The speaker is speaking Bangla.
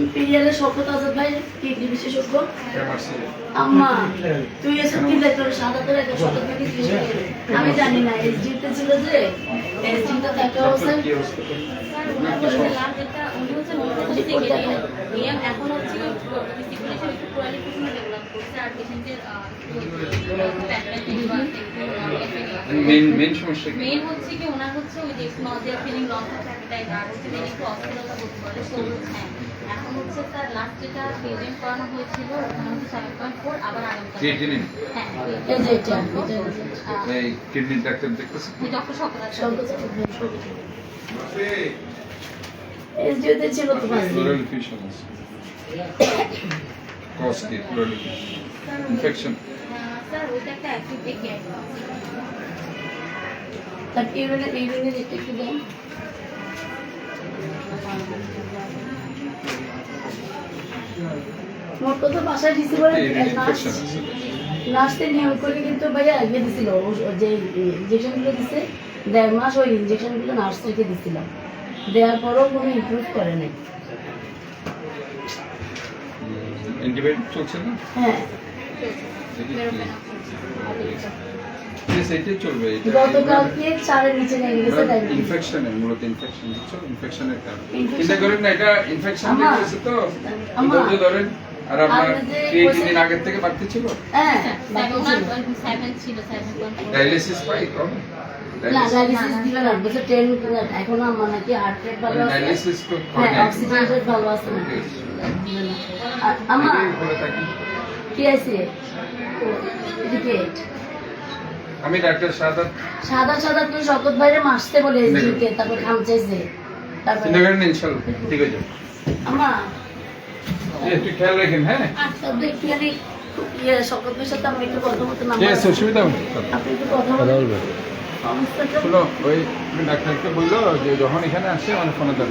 ইম্পেরিয়ালের শপথ আজাদ ভাই কিডনি বিশেষজ্ঞ আম্মা তুই এসব কি তোর সাদা একটা শপথ আমি জানি না এসডিতে ছিল যে এসডিটা দেখা অবস্থায়। এখন হচ্ছে স্টিপুলেশন একটু কোয়ালিফিকেশন ডেভেলপ করছে আর পেশেন্টের মেন মেন সমস্যা কি? হচ্ছে কি ওনার হচ্ছে ওই যে নজিয়া ফিলিং লস অফ আর হচ্ছে মেইন একটু অস্থিরতা বোধ করে হচ্ছে তার লাস্ট যেটা প্রেজেন্ট করানো হয়েছিল ওখানে হচ্ছে সেভেন পয়েন্ট ফোর আবার আগামীকাল ক্রিয়েটিনিন হ্যাঁ এই কিডনি ডাক্তার দেখতেছে ডক্টর ছিল তো আছে। কি ইনফেকশন স্যার ওইটা একটা অ্যাক্টিভ দেখে তার ইউরিনের ইউরিনের একটু দেন। মোট কথা বাসায় রিসিভার লাস্টে নিয়ম করে কিন্তু ভাইয়া ইয়ে দিছিল যে ইঞ্জেকশনগুলো দিছে দেড় মাস ওই ইঞ্জেকশনগুলো নার্স থেকে দিছিলাম দেওয়ার পরেও কোনো ইমপ্রুভ করে নাই। হ্যাঁ। Yes, এটাই চলবে গতকালকে চারের নিচে নেমে গেছে ডায়াবেটিস ইনফেকশনের মূলত ইনফেকশন বুঝছ? ইনফেকশনের কারণে। চিন্তা করেন না এটা ইনফেকশন হয়েছে তো। ধৈর্য ধরেন আর আপনার আপনি যে আগের থেকে বাড়তে ছিল? হ্যাঁ ছিল। ডায়ালিসিস পাই কম এখন আমার নাকি হার্ট রেট ভালো আছে। হ্যাঁ অক্সিজেন রেট আছে আমার কি আছে আমি ডাক্তার সাদাত। সাদা সাদা তুই শকত বাইরে মাসতে বলে এসডিকে তারপর খাম চাইছে তারপর চিন্তা করেন না, ইনশাল্লাহ ঠিক আছে। আমার এই, একটু খেয়াল রাখেন হ্যাঁ? আচ্ছা একটুখানি ইয়ে সাথে আমি একটু কথা বলতে আপনি একটু কথা বলবেন। ওই ডাক্তারকে বলল যে যখন এখানে আসে মানে ফোনে দেন